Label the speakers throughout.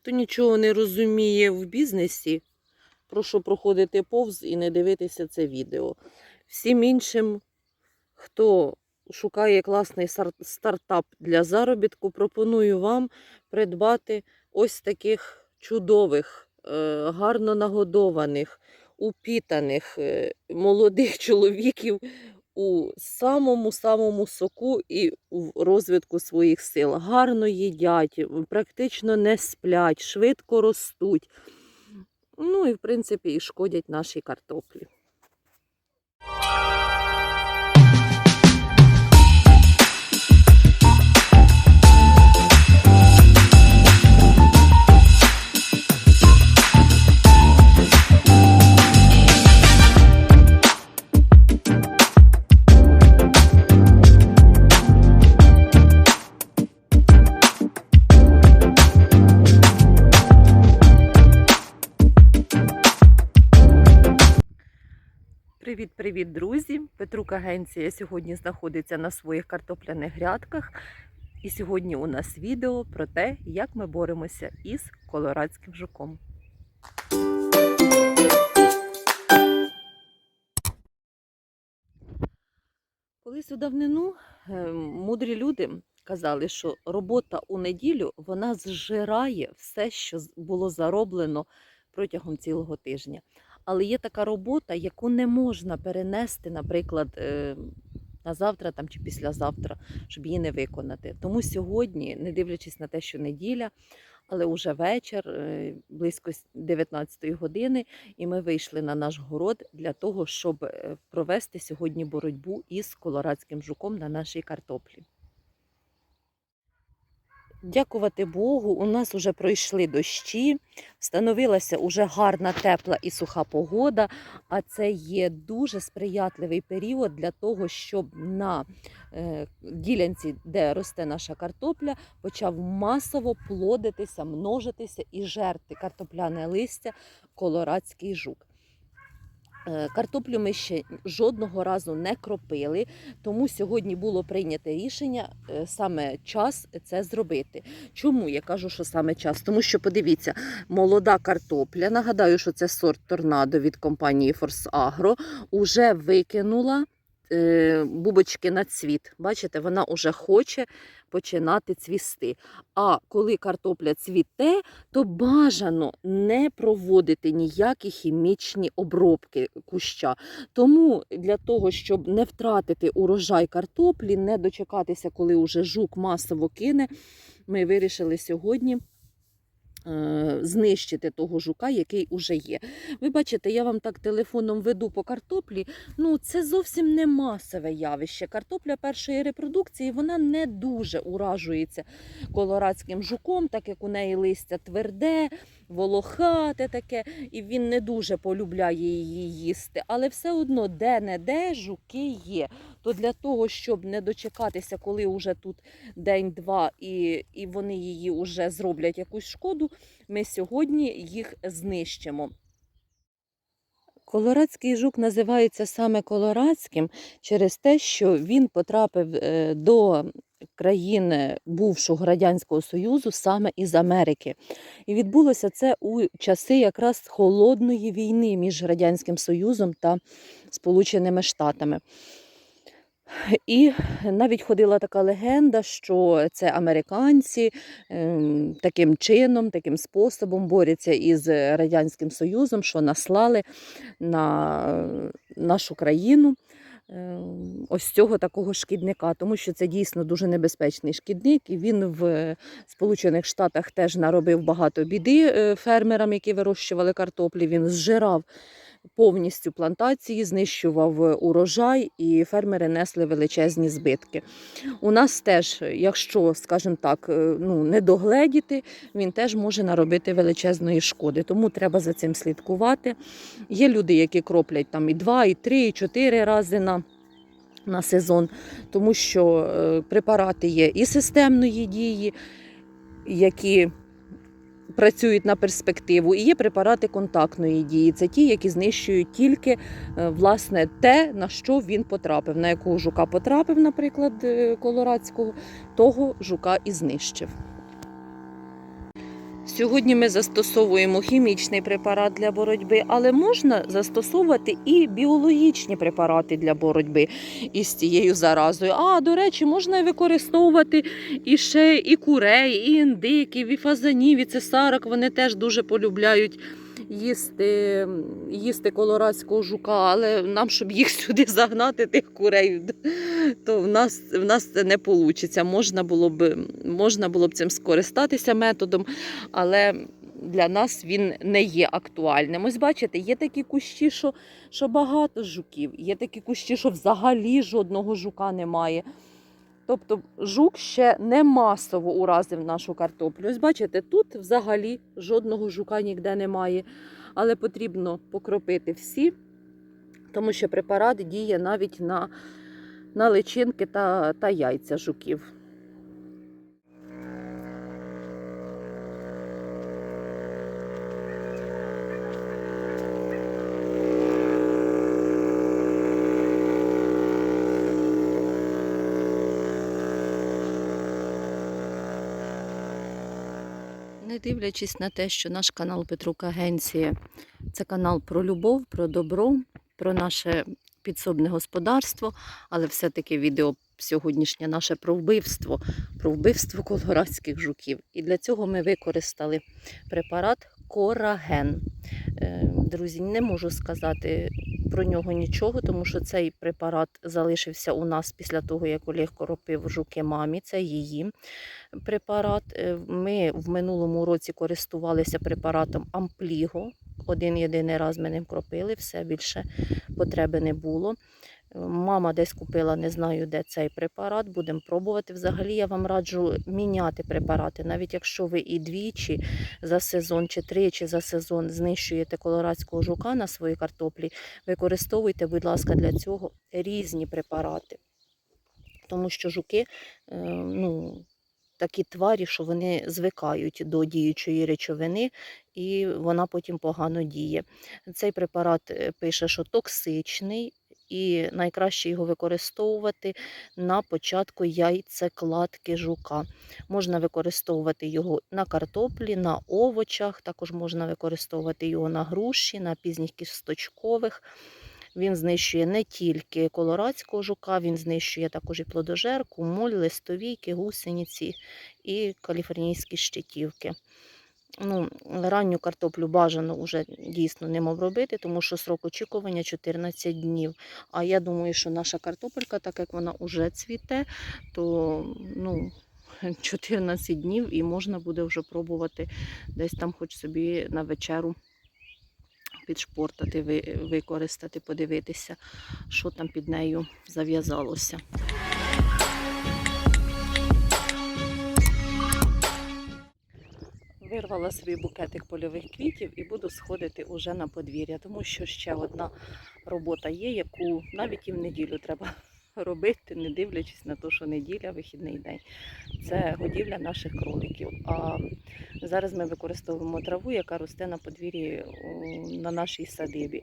Speaker 1: Хто нічого не розуміє в бізнесі, прошу проходити повз і не дивитися це відео. Всім іншим, хто шукає класний стартап для заробітку, пропоную вам придбати ось таких чудових, е, гарно нагодованих, упітаних е, молодих чоловіків у самому-самому соку і в розвитку своїх сил. Гарно їдять, практично не сплять, швидко ростуть. Ну і, в принципі, і шкодять нашій картоплі. Привіт-привіт, друзі! Петрук Агенція сьогодні знаходиться на своїх картопляних грядках. І сьогодні у нас відео про те, як ми боремося із колорадським жуком. Колись у давнину е, мудрі люди казали, що робота у неділю вона зжирає все, що було зароблено протягом цілого тижня. Але є така робота, яку не можна перенести, наприклад, е, на завтра там, чи післязавтра, щоб її не виконати. Тому сьогодні, не дивлячись на те, що неділя, але вже вечір, е, близько с- 19 години, і ми вийшли на наш город для того, щоб е, провести сьогодні боротьбу із колорадським жуком на нашій картоплі. Дякувати Богу, у нас вже пройшли дощі, встановилася уже гарна, тепла і суха погода, а це є дуже сприятливий період для того, щоб на е, ділянці, де росте наша картопля, почав масово плодитися, множитися і жерти картопляне листя колорадський жук. Е, Картоплю ми ще жодного разу не кропили, тому сьогодні було прийнято рішення е, саме час це зробити. Чому я кажу, що саме час? Тому що подивіться, молода картопля, нагадаю, що це сорт торнадо від компанії Форс Агро, уже викинула бубочки на цвіт. Бачите, вона вже хоче починати цвісти. А коли картопля цвіте, то бажано не проводити ніякі хімічні обробки куща. Тому для того, щоб не втратити урожай картоплі, не дочекатися, коли уже жук масово кине, ми вирішили сьогодні. Е, Знищити того жука, який уже є. Ви бачите, я вам так телефоном веду по картоплі. Ну, це зовсім не масове явище. Картопля першої репродукції вона не дуже уражується колорадським жуком, так як у неї листя тверде, волохате таке, і він не дуже полюбляє її їсти. Але все одно де-не-де жуки є. То для того, щоб не дочекатися, коли вже тут день-два і, і вони її вже зроблять якусь шкоду, ми сьогодні їх знищимо. Колорадський жук називається саме колорадським через те, що він потрапив е, до країн бувшого Радянського Союзу саме із Америки. І відбулося це у часи якраз холодної війни між Радянським Союзом та Сполученими Штатами. І навіть ходила така легенда, що це американці ем, таким чином, таким способом борються із Радянським Союзом, що наслали на нашу країну ем, ось цього такого шкідника, тому що це дійсно дуже небезпечний шкідник, і він в Сполучених Штатах теж наробив багато біди е, фермерам, які вирощували картоплі. Він зжирав повністю плантації, знищував е, урожай, і фермери несли величезні збитки. У нас теж, якщо, скажімо так, е, ну, не догледіти, він теж може наробити величезної шкоди. Тому треба за цим слідкувати. Є люди, які кроплять там і два, і три, і чотири рази на. На сезон, тому що е, препарати є і системної дії, які працюють на перспективу, і є препарати контактної дії. Це ті, які знищують тільки е, власне те, на що він потрапив, на якого жука потрапив, наприклад, е, колорадського, того жука і знищив. Сьогодні ми застосовуємо хімічний препарат для боротьби, але можна застосовувати і біологічні препарати для боротьби із цією заразою. А, до речі, можна використовувати і ще і курей, і індиків, і фазанів, і цесарок. Вони теж дуже полюбляють їсти, їсти колорадського жука, але нам, щоб їх сюди загнати, тих курей, то в нас, в нас це не вийде. Можна було б, можна було б цим скористатися методом, але для нас він не є актуальним. Ось бачите, є такі кущі, що, що багато жуків, є такі кущі, що взагалі жодного жука немає. Тобто жук ще не масово уразив нашу картоплю. Ось бачите, тут взагалі жодного жука ніде немає, але потрібно покропити всі, тому що препарат діє навіть на, на личинки та, та яйця жуків. Дивлячись на те, що наш канал Петрук Агенція це канал про любов, про добро, про наше підсобне господарство, але все-таки відео сьогоднішнє наше про вбивство, про вбивство колорадських жуків. І для цього ми використали препарат Кораген. Е, Друзі, не можу сказати про нього нічого, тому що цей препарат залишився у нас після того, як Олег коропив жуки мамі. Це її препарат. Е, Ми в минулому році користувалися препаратом Ампліго. Один єдиний раз ми ним кропили, все більше потреби не було. Мама десь купила, не знаю, де цей препарат. Будемо пробувати. Взагалі я вам раджу міняти препарати, навіть якщо ви і двічі за сезон, чи тричі за сезон знищуєте колорадського жука на своїй картоплі, використовуйте, будь ласка, для цього різні препарати. Тому що жуки, е, ну, такі тварі, що вони звикають до діючої речовини, і вона потім погано діє. Цей препарат е, пише, що токсичний, і найкраще його використовувати на початку яйцекладки жука. Можна використовувати його на картоплі, на овочах, також можна використовувати його на груші, на пізніх кісточкових. Він знищує не тільки колорадського жука, він знищує також і плодожерку, моль, листовійки, гусениці і каліфорнійські щитівки. Ну, ранню картоплю бажано вже дійсно ним обробити, тому що срок очікування 14 днів. А я думаю, що наша картопелька, так як вона вже цвіте, то ну, 14 днів і можна буде вже пробувати десь там, хоч собі на вечеру підшпортати, використати, подивитися, що там під нею зав'язалося. Вирвала свій букетик польових квітів і буду сходити уже на подвір'я, тому що ще одна робота є, яку навіть і в неділю треба робити, не дивлячись на те, що неділя, вихідний день. Це годівля наших кроликів. А зараз ми використовуємо траву, яка росте на подвір'ї на нашій садибі.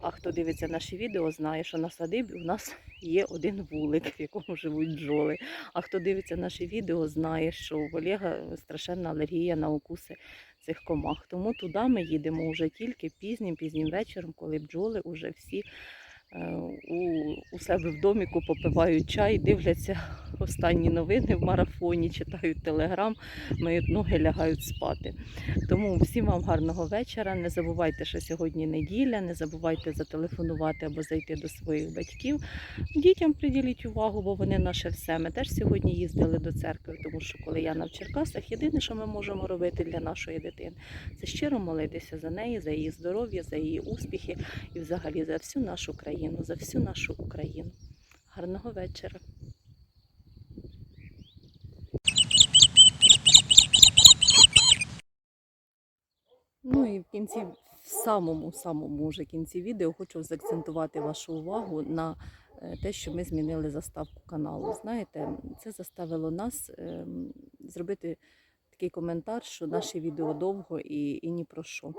Speaker 1: А хто дивиться наші відео, знає, що на садибі у нас є один вулик, в якому живуть бджоли. А хто дивиться наші відео, знає, що у Олега страшенна алергія на укуси цих комах. Тому туди ми їдемо вже тільки пізнім, пізнім вечором, коли бджоли вже всі у, у себе в доміку попивають чай, дивляться останні новини в марафоні, читають телеграм, миють ноги, лягають спати. Тому всім вам гарного вечора. Не забувайте, що сьогодні неділя, не забувайте зателефонувати або зайти до своїх батьків. Дітям приділіть увагу, бо вони наше все. Ми теж сьогодні їздили до церкви, тому що коли я на в Черкасах, єдине, що ми можемо робити для нашої дитини, це щиро молитися за неї, за її здоров'я, за її успіхи і взагалі за всю нашу країну, за всю нашу Україну. Гарного вечора. Ну і в кінці, в самому самому вже кінці відео хочу заакцентувати вашу увагу на е, те, що ми змінили заставку каналу. Знаєте, це заставило нас ем, зробити такий коментар, що наші відео довго і, і ні про що.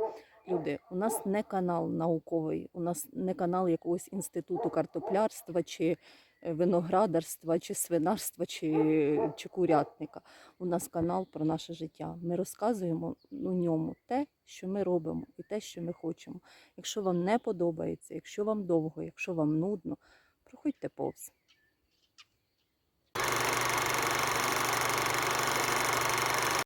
Speaker 1: Люди, у нас не канал науковий, у нас не канал якогось інституту картоплярства чи, е, виноградарства, чи свинарства, чи, чи курятника. У нас канал про наше життя. Ми розказуємо у ньому те, що ми робимо, і те, що ми хочемо. Якщо вам не подобається, якщо вам довго, якщо вам нудно, проходьте повз.